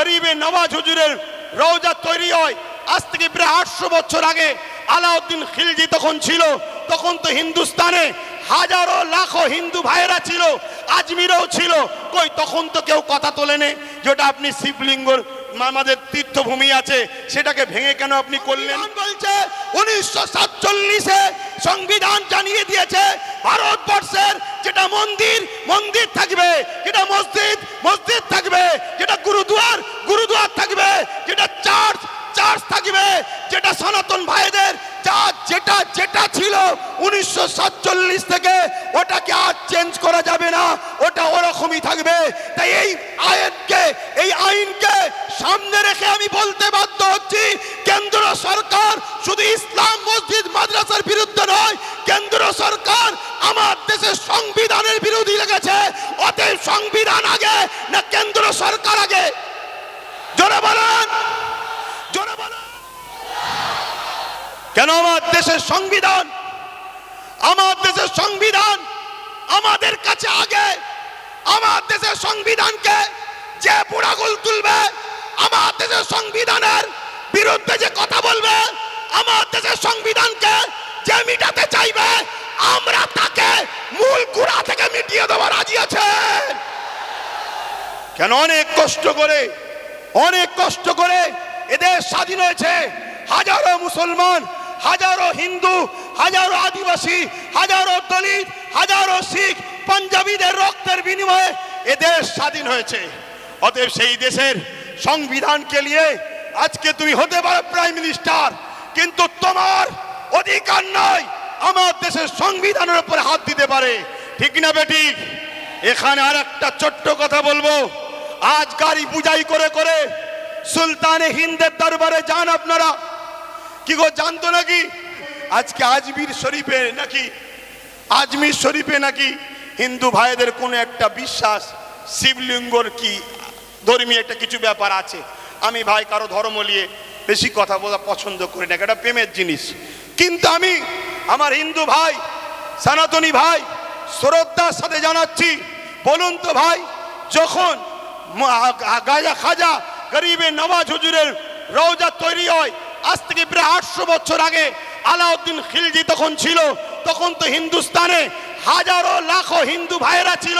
গরিবে নওয়াজ হুজুরের রওজা তৈরি হয়। আজ থেকে প্রায় আটশো বছর আগে আলাউদ্দিন খিলজি তখন ছিল, তখন তো হিন্দুস্তানে হাজারো লাখো হিন্দু ভাইয়েরা ছিল, আজমিরও ছিল। কই, তখন তো কেউ কথা তোলেনি যেটা আপনি শিবলিঙ্গর আমাদের তীর্থভূমি আছে, সেটাকে ভেঙে কেন আপনি করলেন? বলছে, উনিশশো সাতচল্লিশে সংবিধান জানিয়ে দিয়েছে, ভারতবর্ষের যেটা মন্দির মন্দির থাকবে, যেটা মসজিদ মসজিদ থাকবে, যেটা গুরুদুয়ার গুরুদুয়ার থাকবে, যেটা চার্চ চার্চ থাকবে, যেটা সনাতন ভাইদের, যা যেটা যেটা ছিল উনিশশো সাতচল্লিশ থেকে, ওটাকে আর চেঞ্জ করা যাবে না, ওটা ওরকমই থাকবে। তাই এই আইনকে আমি বলতে বাধ্য হচ্ছি, কেন্দ্র সরকার শুধু ইসলাম মসজিদ মাদ্রাসার বিরুদ্ধে নয়, কেন্দ্র সরকার আমার দেশের সংবিধানের বিরোধী লেগেছে। অতএব সংবিধান আগে, না কেন্দ্র সরকার আগে। জোরে বলেন জোরে বলেন। কেন আমার দেশের সংবিধান, আমার দেশের সংবিধান আমাদের কাছে আগে, আমার দেশের সংবিধানকে যে বুড়াগুল তুলবে আমার দেশের সংবিধানের বিরুদ্ধে যে কথা বলবে, আমার দেশের সংবিধানকে যে মিটাতে চাইবে, আমরা তাকে মূল গুড়া থেকে মিটিয়ে দেওয়া রাজি আছে? কেন অনেক কষ্ট করে, অনেক কষ্ট করে এদের স্বাধীন হয়েছে? হাজারো মুসলমান, হাজারো হিন্দু, হাজারো আদিবাসী, হাজারো দলিত, হাজারো শিখ, পাঞ্জাবিদের রক্তের বিনিময়ে এদেশ স্বাধীন হয়েছে। অতএব সেই দেশের সংবিধানকে নিয়ে আজকে তুমি হতে পারো প্রাইম মিনিস্টার, কিন্তু তোমার অধিকার নয় আমার দেশের সংবিধানের উপরে হাত দিতে পারে। ঠিক না বেটি? এখানে আর একটা ছোট্ট কথা বলব। আজ গাড়ি বুঝাই করে করে সুলতানে হিন্দের দরবারে যান আপনারা। কি গো, জানতো নাকি? আজকে আজমির শরীফে নাকি, আজমির শরীফে নাকি হিন্দু ভাইদের কোনো একটা বিশ্বাস, শিবলিঙ্গর কি ধর্মীয় একটা কিছু ব্যাপার আছে। আমি ভাই কারও ধর্ম নিয়ে বেশি কথা বলা পছন্দ করি না, এটা প্রেমের জিনিস। কিন্তু আমি আমার হিন্দু ভাই, সনাতনী ভাই, শ্রদ্ধার সাথে জানাচ্ছি, বলুন তো ভাই, যখন গাজা খাজা গরিবে নওয়াজ হুজুরের রওজা তৈরি হয়, আজ থেকে প্রায় আটশো বছর আগে আলাউদ্দিন খিলজি তখন ছিল, তখন তো হিন্দুস্তানে হাজারো লাখো হিন্দু ভাইয়েরা ছিল,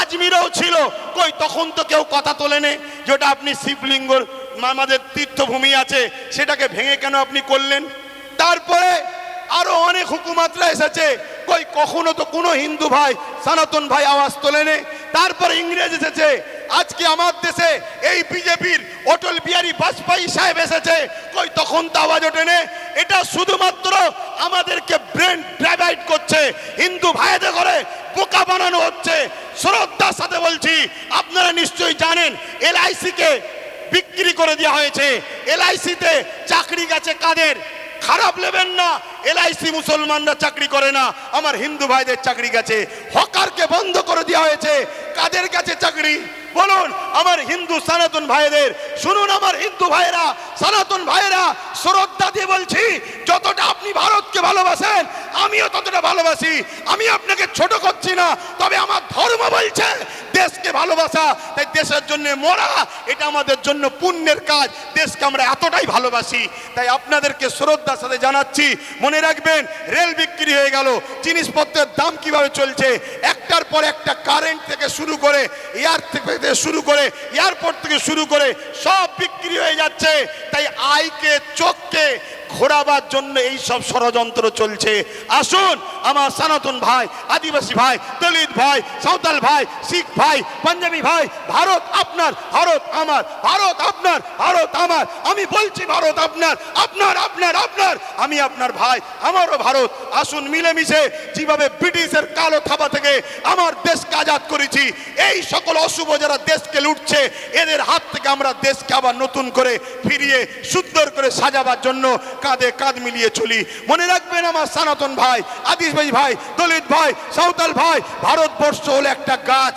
আজমিরেও ছিল। কই, তখন তো কেউ কথা তোলে তোলেনি যেটা আপনি শিবলিঙ্গর আমাদের তীর্থভূমি আছে, সেটাকে ভেঙে কেন আপনি করলেন? তারপরে আরও অনেক হুকুমাতরা এসেছে। কই, কখনো তো কোনো হিন্দু ভাই, সনাতন ভাই আওয়াজ তোলেনি তারপরে ইংরেজ এসেছে আজকে আমার দেশে এই বিজেপির অটল বিহারী বাজপেয়ী সাহেব এসেছে। কই, তখন তো আওয়াজ ওঠেনে। এটা শুধুমাত্র আমাদেরকে ব্রেন ড্রাইভাইড করছে। হিন্দু ভাইদের করে বোকা বানানো হচ্ছে। শ্রদ্ধার সাথে বলছি, আপনারা নিশ্চয়ই জানেন এলআইসি কে বিক্রি করে দেওয়া হয়েছে। এলআইসিতে চাকরি গেছে কাদের? খারাপ নেবেন না, এলআইসি মুসলমানরা চাকরি করে না, আমার হিন্দু ভাইদের চাকরি গেছে, হকারকে বন্ধ করে দেওয়া হয়েছে, কাদের কাছে চাকরি? বলুন, আমার হিন্দু সনাতন ভাইদের, শুনুন আমার হিন্দু ভাইরা সনাতন ভাইরা শ্রদ্ধা দিয়ে বলছি, যতটা আপনি ভারতকে ভালোবাসেন, আমিও ততটা ভালোবাসি, আমি আপনাকে ছোট করছি না, তবে আমার ধর্ম বলছে দেশকে ভালোবাসা, তাই দেশের জন্য মরা, এটা আমাদের জন্য পুণ্যের কাজ। দেশকে আমরা এতটাই ভালোবাসি, তাই আপনাদেরকে শ্রদ্ধার সাথে জানাচ্ছি, মনে রাখবেন, রেল বিক্রি হয়ে গেল, জিনিসপত্রের দাম কীভাবে চলছে, একটার পর একটা কারেন্ট থেকে শুরু করে এয়ার থেকে শুরু করে এয়ারপোর্ট থেকে শুরু করে, সব বিক্রি হয়ে যাচ্ছে। তাই আইকে, চোখকে ঘোরাবার জন্য এই সব ষড়যন্ত্র চলছে। আসুন, আমার সনাতন ভাই, আদিবাসী ভাই, দলিত ভাই, সাঁওতাল ভাই, শিখ ভাই পাঞ্জাবি ভাই, ভারত আপনার, ভারত আমার, ভারত আপনার, ভারত আমার। আমি বলছি ভারত আপনার আপনার আপনার আপনার। আমি আপনার ভাই, আমারও ভারত। আসুন মিলেমিশে যেভাবে ব্রিটিশের কালো থাবা থেকে আমার দেশকে আজাদ করেছি, এই সকল অশুভ যারা দেশকে লুটছে, এদের হাত থেকে আমরা দেশকে আবার নতুন করে ফিরিয়ে, সুন্দর করে সাজাবার জন্য কাঁধে কাঁধ মিলিয়ে চলি। মনে রাখবেন আমার সনাতন ভাই, আদিবাসী ভাই, দলিত ভাই, সাঁওতাল ভাই, ভারতবর্ষ হলো একটা গাছ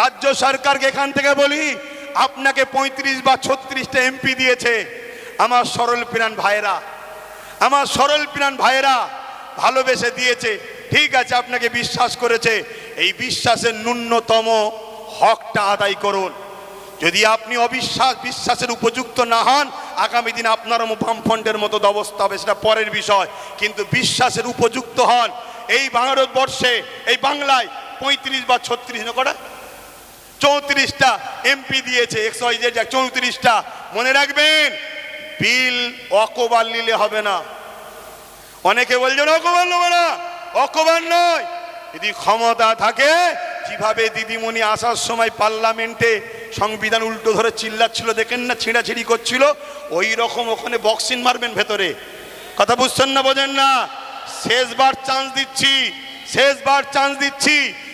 রাজ্য সরকারকে এখান থেকে বলি, আপনাকে পঁয়ত্রিশ বা ছত্রিশটা এমপি দিয়েছে আমার সরল প্রাণ ভাইয়েরা। আমার সরল প্রাণ ভাইয়েরা ভালোবেসে দিয়েছে। ঠিক আছে, আপনাকে বিশ্বাস করেছে, এই বিশ্বাসের ন্যূনতম হকটা আদায় করুন। যদি আপনি অবিশ্বাস, বিশ্বাসের উপযুক্ত না হন, আগামী দিন আপনার বামফ্রন্টের মতো অবস্থা হবে, সেটা পরের বিষয়। কিন্তু বিশ্বাসের উপযুক্ত হন, এই ভারতবর্ষে, এই বাংলায় পঁয়ত্রিশ বা ছত্রিশ, না কটা? চৌত্রিশটা এমপি দিয়েছে একশো চৌত্রিশটা। মনে রাখবেন, বিল অকবার নিলে হবে না। অনেকে বলছেন, অকবার নেব না, অকবার নয়। যদি ক্ষমতা থাকে, যেভাবে দিদিমণি আসার সময় পার্লামেন্টে সংবিধান উল্টো ধরে চিল্লাচ্ছিল, দেখেন না, ছিঁড়াছিড়ি করছিল, ওই রকম ওখানে বক্সিং মারবেন ভেতরে। কথা বুঝছেন না, বোঝেন না? শেষবার চান্স দিচ্ছি, শেষবার চান্স দিচ্ছি।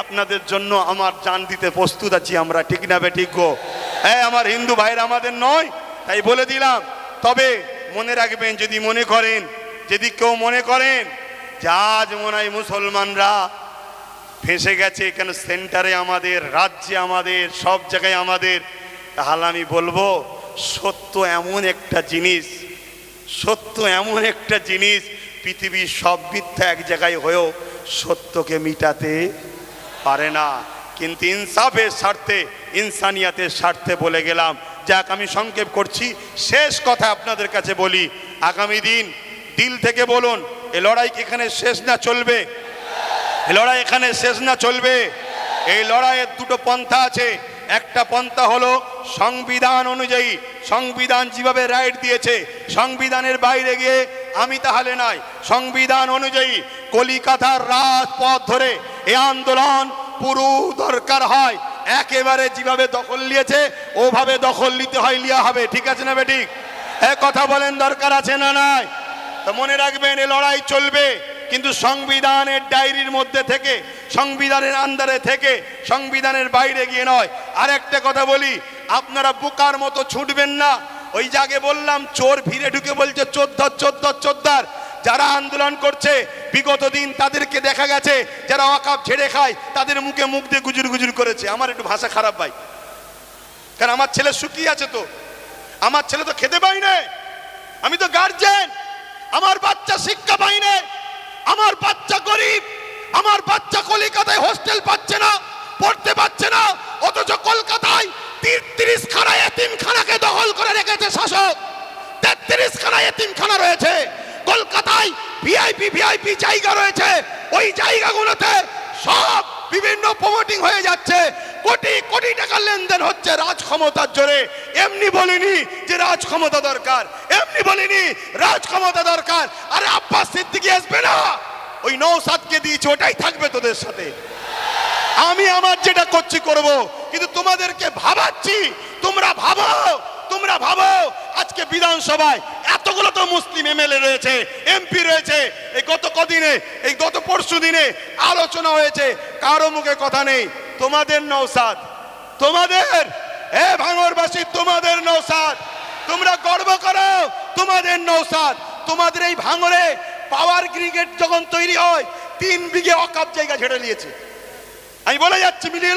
আপনাদের জন্য আমার জান দিতে প্রস্তুত আছি আমরা, ঠিক না ঠিক গো? হ্যাঁ আমার হিন্দু ভাইয়েরা আমাদের নয়, তাই বলে দিলাম। তবে মনে রাখবেন, যদি মনে করেন, যদি কেউ মনে করেন যে আজ মনে হয় মুসলমানরা ফেঁসে গেছে এখানে সেন্টারে আমাদের, রাজ্যে আমাদের, সব জায়গায় আমাদের, তাহলে আমি বলব, সত্য এমন একটা জিনিস, সত্য এমন একটা জিনিস, পৃথিবীর সব মিথ্যা এক জায়গায় হয়েও সত্যকে মিটাতে পারে না। কিন্তু ইনসাফের স্বার্থে, ইনসানিয়াতের স্বার্থে বলে গেলাম। যাক, আমি সংক্ষেপ করছি। শেষ কথা আপনাদের কাছে বলি। আগামী দিন দিল থেকে বলুন, এ লড়াই এখানে শেষ না চলবে? এই লড়াই এখানে শেষ না চলবে? এই লড়াইয়ের দুটো পন্থা আছে। একটা পন্থা হলো সংবিধান অনুযায়ী। সংবিধান যেভাবে রাইট দিয়েছে, সংবিধানের বাইরে গিয়ে আমি তাহলে নাই। সংবিধান অনুযায়ী কলিকাতার রাজপথ ধরে এই আন্দোলন পুরো দরকার হয়। একেবারে যেভাবে দখল নিয়েছে, ওভাবে দখল নিতে হয় লিয়া হবে। ঠিক আছে না বেঠিক? এ কথা বলেন, দরকার আছে না নাই? তো মনে রাখবেন, এ লড়াই চলবে, কিন্তু সংবিধানের ডায়েরির মধ্যে থেকে, সংবিধানের আন্দারে থেকে, সংবিধানের বাইরে গিয়ে নয়। আর একটা কথা বলি, আপনারা বোকার মতো ছুটবেন না। ওই জাগে বললাম, চোর ভিড়ে ঢুকে বলছে চোদ্দার চোদ্দার চোদ্দার যারা আন্দোলন করছে, বিগত দিন তাদেরকে দেখা গেছে, যারা অকাপ ছেড়ে খায়, তাদের মুখে মুখ দিয়ে গুজুর গুজুর করেছে। আমার একটু ভাষা খারাপ ভাই। কারণ আমার ছেলে শুকিয়ে আছে তো। আমার ছেলে তো খেতে পাই না আমি তো গার্জেন আমার বাচ্চা শিক্ষা পাই না আমার বাচ্চা গরিব। আমার বাচ্চা কলিকাতায় হোস্টেল পাচ্ছে না, পড়তে পাচ্ছে না, অথচ কলকাতায় তিরিশ খানা এতিমখানাকে দখল করে রেখেছে শাসক। তেত্রিশ খানা এতিমখানা রয়েছে। কলকাতায় ভিআইপি ভিআইপি জায়গা রয়েছে। ওই জায়গাগুলোতে সব বিভিন্ন প্রমোটিং হয়ে যাচ্ছে। কোটি কোটি টাকার লেনদেন হচ্ছে রাজ ক্ষমতার জোরে। এমনি বলিনি যে রাজ ক্ষমতা দরকার। এমনি বলিনি রাজ ক্ষমতা দরকার। আরে আব্বাস সিদ্দিকি আসবে না। ওই নৌসাদকে দিয়েছে, ওটাই থাকবে তোদের সাথে। আমি আমার যেটা করছি করব, কিন্তু তোমাদেরকে ভাবাচ্ছি, তোমরা ভাবো তোমরা ভাবো, আজকে বিধানসভায় এতগুলো তো মুসলিম এমএলএ রয়েছে, এমপি রয়েছে। এই গত কদিনে, এই গত পরশু দিনে আলোচনা হয়েছে, কারও মুখে কথা নেই। তোমাদের নৌসাদ তোমাদের? এ ভাঙরবাসী, তোমাদের নৌসাদ তোমরা গর্ব করো, তোমাদের নৌসাদ তোমাদের এই ভাঙরে পাওয়ার ক্রিকেট যখন তৈরি হয়, তিন বিঘে অকাপ জায়গা ছেড়ে নিয়েছে। আমি বলে যাচ্ছি, মিলিয়ে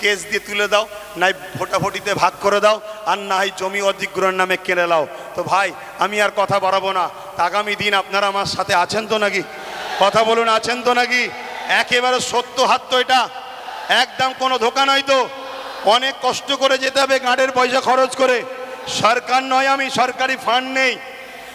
কেস দিয়ে তুলে দাও, নাই ভোটাভুটিতে ভাগ করে দাও, আর না হয় জমি অধিগ্রহণ নামে কেড়ে নাও তো ভাই, আমি আর কথা বাড়াবো না। আগামী দিন আপনারা আমার সাথে আছেন তো নাকি? কথা বলুন, আছেন তো নাকি? একেবারে সত্য হাত তো এটা। একদম কোনো ধোকা নয় তো। অনেক কষ্ট করে যেতে হবে, গাঁড়ের পয়সা খরচ করে। সরকার নয় আমি, সরকারি ফান্ড নেই।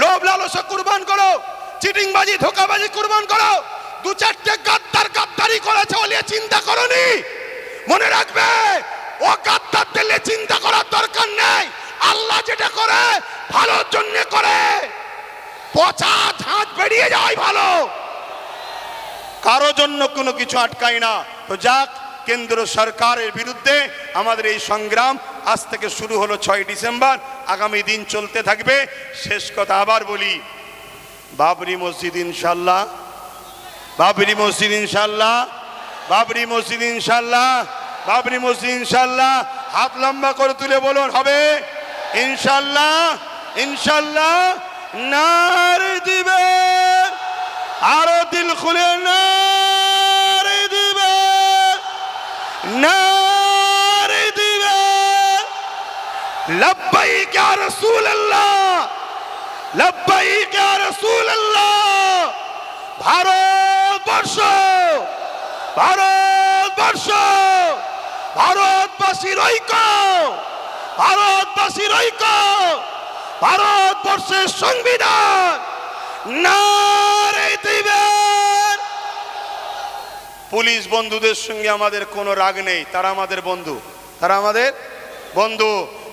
লোভ লালসা কুরবান করো, চিটিংবাজি, ধোকাবাজি কুরবান করো। দু চারটে গাদ্দার গাদ্দারি করেছে বলে চিন্তা করনি। মনে রাখবে, ও গাদ্দার দিলে চিন্তা করার দরকার নেই। আল্লাহ যেটা করে, ভালোর জন্য করে। পচা ঝাঁজ বেরিয়ে যায় ভালো। কারও জন্য কোনো কিছু আটকায় না। তো যাক, কেন্দ্র সরকারের বিরুদ্ধে আমাদের এই সংগ্রাম আজ থেকে শুরু হলো ছয় ডিসেম্বর। আগামী দিন চলতে থাকবে। শেষ কথা আবার বলি, বাবরি মসজিদ ইনশাল্লাহ বাবরি মসজিদ ইনশাল্লাহ বাবরি মসজিদ ইনশাল্লাহ বাবরি মসজিদ ইনশাল্লাহ হাত লম্বা করে তুলে বলুন, হবে? ইনশাল্লাহ ইনশাল্লাহ নার দিবে, আরও দিল খুলে, নার দিবে। নার লব্বাইক ইয়া রাসূলুল্লাহ লব্বাইক ইয়া রাসূলুল্লাহ ভারতবর্ষ ভারতবর্ষ, ভারতবাসীর ঐক্য ভারতবাসীর ঐক্য, ভারতবর্ষের সংবিধান, নারে দিবেন। পুলিশ বন্ধুদের সঙ্গে আমাদের কোনো রাগ নেই, তারা আমাদের বন্ধু, তারা আমাদের বন্ধু।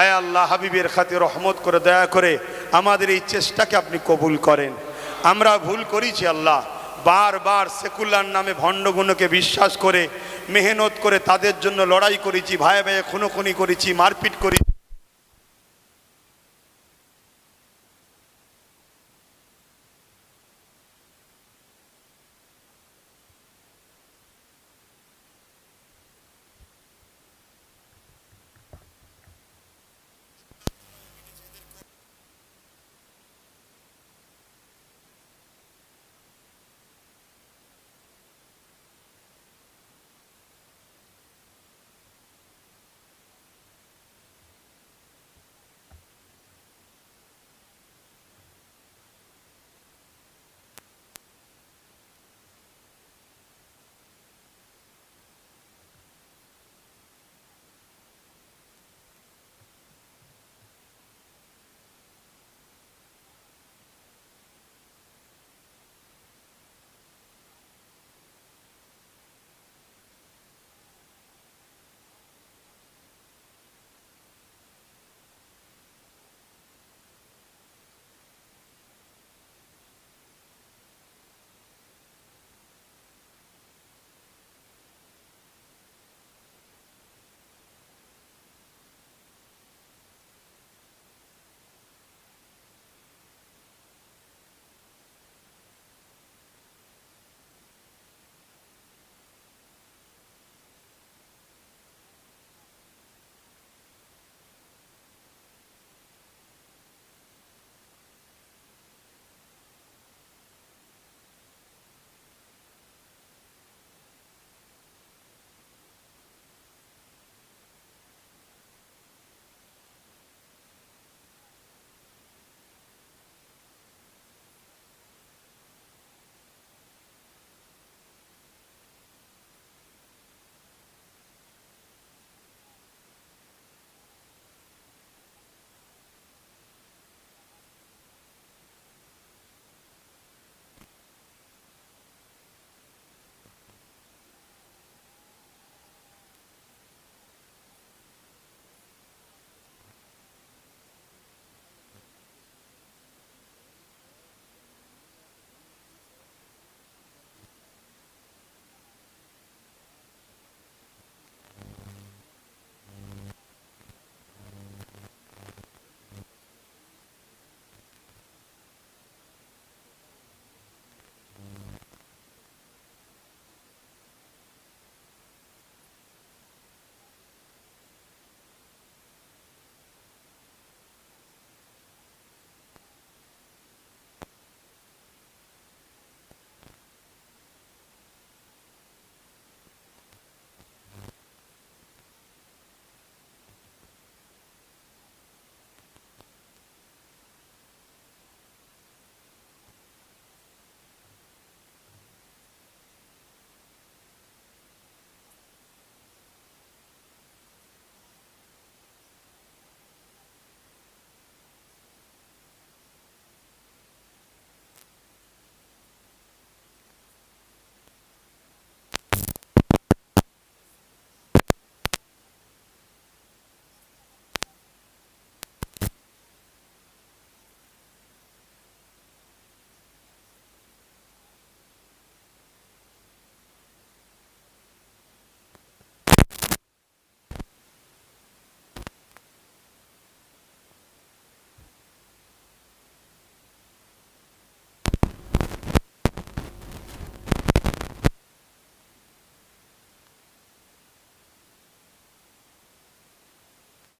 আয় আল্লাহ হাবিবের খাতে রহমত করে দয়া করে আমাদের এই চেষ্টাকে আপনি কবুল করেন। আমরা ভুল করেছি আল্লাহ। বারবার সেকুলার নামে ভণ্ডগুণকে বিশ্বাস করে, মেহনত করে তাদের জন্য লড়াই করেছি ভাই ভাইয়ে খুনোখুনি করেছি, মারপিট করেছি।